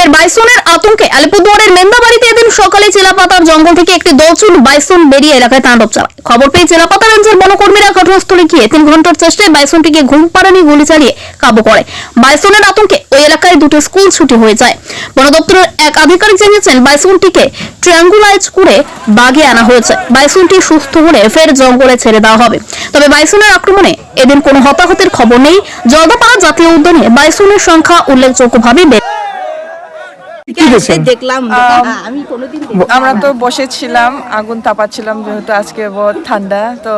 ফের বাইসনের আতঙ্কে আলিপুরদুয়ারের মেন্দাবাড়িতে এদিন সকালে চিলাপাতার জঙ্গল থেকে একটি দলছুট বাইসন বেরিয়ে এলাকায় তাণ্ডব চালায়। খবর পেয়ে চিলাপাতা রেঞ্জের বনকর্মীরা ঘটনাস্থলে গিয়ে তিন ঘণ্টার চেষ্টায় বাইসনটিকে ঘুম পাড়ানি গুলি চালিয়ে কাবু করে। বাইসনের আতঙ্কে ওই এলাকায় দুটো স্কুল ছুটি হয়ে যায়। বন দপ্তরের এক আধিকারিক জানিয়েছেন, বাইসনটিকে ট্রায়াঙ্গুলাইজ করে বাগে আনা হয়েছে। বাইসনটি সুস্থ হলে ফের জঙ্গলে ছেড়ে দেওয়া হবে। তবে বাইসনের আক্রমণে এদিন কোনো হতাহতের খবর নেই। জলদাপাড়া জাতীয় উদ্যানে বাইসনের সংখ্যা উল্লেখযোগ্যভাবে বেড়ে দেখলাম। হ্যাঁ, আমি কোনোদিন আমরা তো বসেছিলাম আগুন তাপাচ্ছিলাম যেহেতু আজকে বহুত ঠান্ডা তো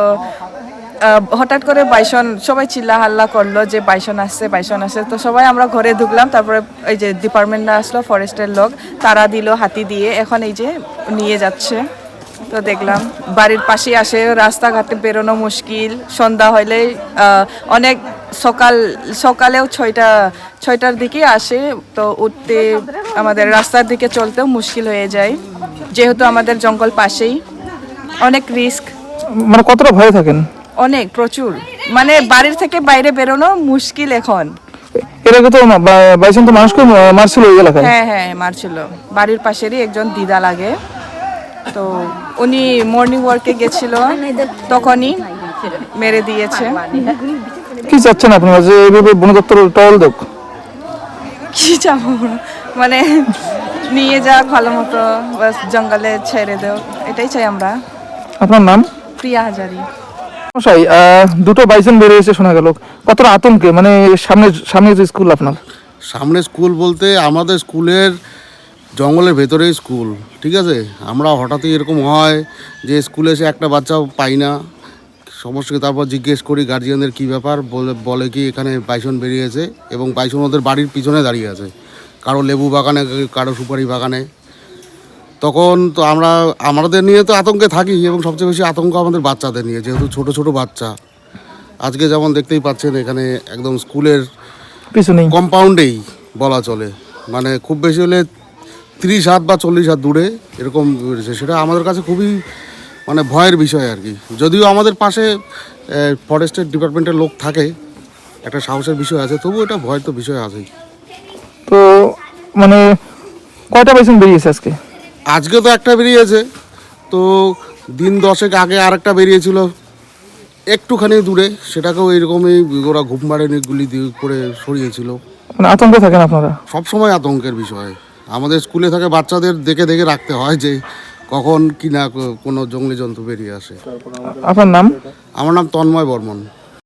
হঠাৎ করে বাইসন সবাই চিল্লা হাল্লা করল যে বাইসন আসছে বাইসন আসছে। তো সবাই আমরা ঘরে ঢুকলাম তারপরে এই যে ডিপার্টমেন্টরা আসলো ফরেস্টের লোক তারা দিল হাতি দিয়ে এখন এই যে নিয়ে যাচ্ছে। তো দেখলাম বাড়ির পাশে আসে রাস্তাঘাটে বেরোনো মুশকিল সন্ধ্যা হলে আহ, অনেক সকাল সকালেও ছয়টা ছয়টার দিকে আসে তো উঠতে আমাদের রাস্তার দিকে চলতেও মুশকিল হয়ে যায়। যেহেতু আমাদের জঙ্গল পাশেই অনেক রিস্ক। মানে কতটা ভয়ে থাকেন? অনেক প্রচুর। মানে বাড়ির থেকে বাইরে বেরোনো মুশকিল এখন। এর আগে তো বাইসন তো মানুষকে মারছিল ওই এলাকায়। হ্যাঁ হ্যাঁ মারছিল। বাড়ির পাশেরই একজন দিদা লাগে। তো উনি মর্নিং ওয়ার্কে গেছিল তখনই মেরে দিয়েছে। কি চাচ্ছেন আপনারা? যে এইভাবে বন দপ্তর টহল দেখ কি যাব মানে নিয়ে যাক ভালো মতো বাস জঙ্গলে ছেড়ে দেও এটাই চাই আমরা। আপনার নাম? প্রিয়া হাজারি। মশাই দুটো বাইসন বেরিয়েছে শোনা গেল। কতটা আতঙ্কে? মানে সামনে সামনে যে স্কুল আপনার? সামনে স্কুল বলতে আমাদের স্কুলের জঙ্গলের ভেতরেই স্কুল ঠিক আছে? আমরা হঠাৎই এরকম হয় যে স্কুলে এসে একটা বাচ্চা পাই না। সমস্যাকে তারপর জিজ্ঞেস করি গার্জিয়ানদের কী ব্যাপার বলে বলে কি এখানে বাইসন বেরিয়েছে এবং বাইসন ওদের বাড়ির পিছনে দাঁড়িয়ে আছে। কারও লেবু বাগানে কারও সুপারি বাগানে। তখন তো আমরা আমাদের নিয়ে তো আতঙ্কে থাকি এবং সবচেয়ে বেশি আতঙ্ক আমাদের বাচ্চাদের নিয়ে যেহেতু ছোট ছোট বাচ্চা। আজকে যেমন দেখতেই পাচ্ছেন এখানে একদম স্কুলের কিছু নেই। কম্পাউন্ডেই বলা চলে। মানে খুব বেশি হলে তিরিশ হাত বা চল্লিশ হাত দূরে এরকম সেটা আমাদের কাছে খুবই মানে ভয়ের বিষয় আর কি। যদিও আমাদের পাশে ফরেস্টের ডিপার্টমেন্টের লোক থাকে একটা সাহসের বিষয় আছে তবু এটা ভয়ের তো বিষয় আছেই। তো মানে কয়টা বাইসন বেরিয়েছে আজকে? আজকে তো একটা বেরিয়েছে তো দিন দশেক আগে আরেকটা বেরিয়েছিল একটুখানি দূরে সেটাকেও এরকমই ওরা ঘুম মারেনি গুলি দিয়ে করে সরিয়েছিল। মানে আতঙ্কে থাকেন আপনারা? সবসময় আতঙ্কের বিষয়। আমাদের স্কুলে থাকে বাচ্চাদের দেখে দেখে রাখতে হয় যে কখন কিনা কোনো জঙ্গলি জন্তু বেরিয়ে আসে। আপনার নাম? আমার নাম তন্ময় বর্মন।